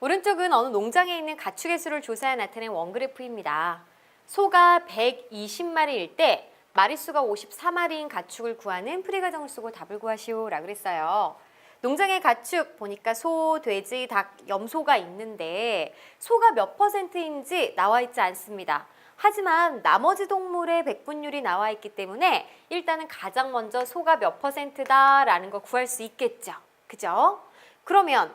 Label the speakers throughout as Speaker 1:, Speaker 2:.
Speaker 1: 오른쪽은 어느 농장에 있는 가축의 수를 조사해 나타낸 원그래프입니다. 소가 120마리일 때 마리수가 54마리인 가축을 구하는 프리가정을 쓰고 답을 구하시오 라고 그랬어요. 농장의 가축 보니까 소, 돼지, 닭, 염소가 있는데 소가 몇 퍼센트인지 나와 있지 않습니다. 하지만 나머지 동물의 백분율이 나와 있기 때문에 일단은 가장 먼저 소가 몇 퍼센트다라는 거 구할 수 있겠죠. 그죠? 그러면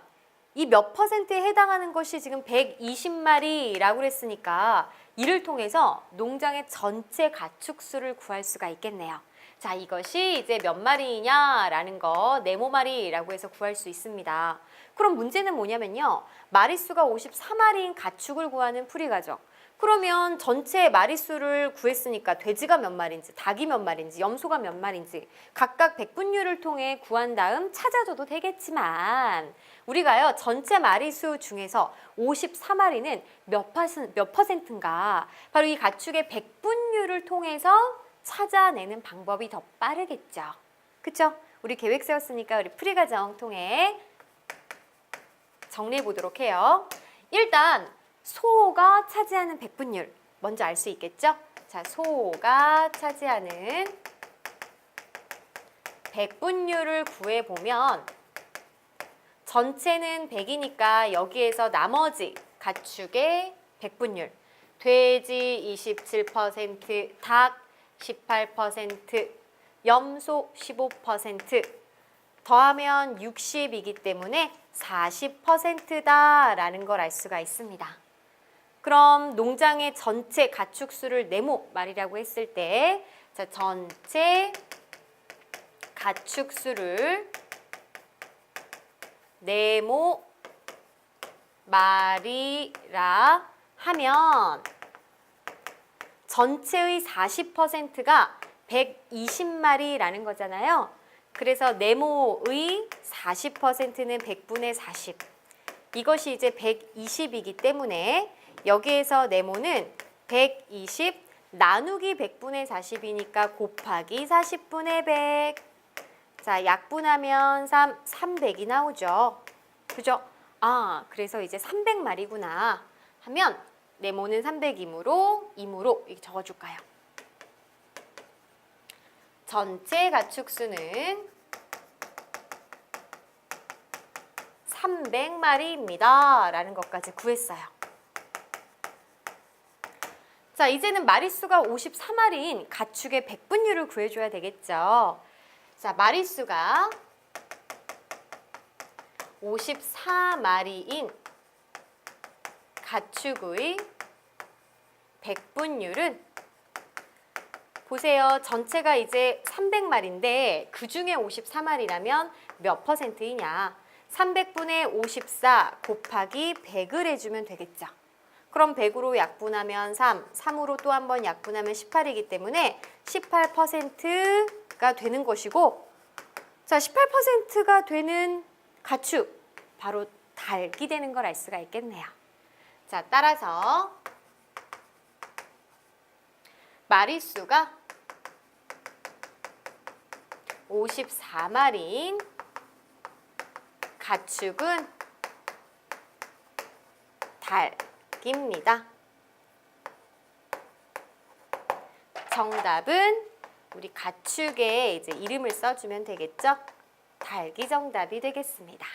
Speaker 1: 이 몇 퍼센트에 해당하는 것이 지금 120마리라고 그랬으니까 이를 통해서 농장의 전체 가축 수를 구할 수가 있겠네요. 자, 이것이 이제 몇 마리냐라는 거 네모 마리라고 해서 구할 수 있습니다. 그럼 문제는 뭐냐면요. 마리수가 54마리인 가축을 구하는 풀이가죠. 그러면 전체 마리수를 구했으니까 돼지가 몇 마리인지, 닭이 몇 마리인지, 염소가 몇 마리인지 각각 백분율을 통해 구한 다음 찾아줘도 되겠지만 우리가요 전체 마리수 중에서 54마리는 몇, 퍼센, 몇 퍼센트인가 바로 이 가축의 백분율을 통해서 찾아내는 방법이 더 빠르겠죠. 그쵸? 우리 계획 세웠으니까 우리 프리가정 통해 정리해 보도록 해요. 일단 소가 차지하는 백분율 먼저 알 수 있겠죠? 자, 소가 차지하는 백분율을 구해 보면 전체는 100이니까 여기에서 나머지 가축의 백분율 돼지 27%, 닭 18%, 염소 15% 더하면 60이기 때문에 40%다라는 걸 알 수가 있습니다. 그럼 농장의 전체 가축 수를 네모 말이라고 했을 때 자, 전체 가축 수를 네모 말이라 하면 전체의 40%가 120마리라는 거잖아요. 그래서 네모의 40%는 100분의 40. 이것이 이제 120이기 때문에 여기에서 네모는 120 나누기 100분의 40이니까 곱하기 40분의 100. 자, 약분하면 3, 300이 나오죠. 그죠? 아, 그래서 이제 300마리구나 하면 네모는 300이므로 임으로 이렇게 적어줄까요? 전체 가축 수는 300마리입니다. 라는 것까지 구했어요. 자, 이제는 마리수가 54마리인 가축의 백분율을 구해줘야 되겠죠. 자, 마리수가 54마리인 가축의 백분율은 보세요. 전체가 이제 300마리인데 그 중에 54마리라면 몇 퍼센트이냐? 300분의 54 곱하기 100을 해주면 되겠죠. 그럼 100으로 약분하면 3, 3으로 또 한 번 약분하면 18이기 때문에 18%가 되는 것이고 자, 18%가 되는 가축 바로 닭이 되는 걸 알 수가 있겠네요. 자, 따라서 마리수가 54마리인 가축은 닭입니다. 정답은 우리 가축에 이제 이름을 써주면 되겠죠? 닭이 정답이 되겠습니다.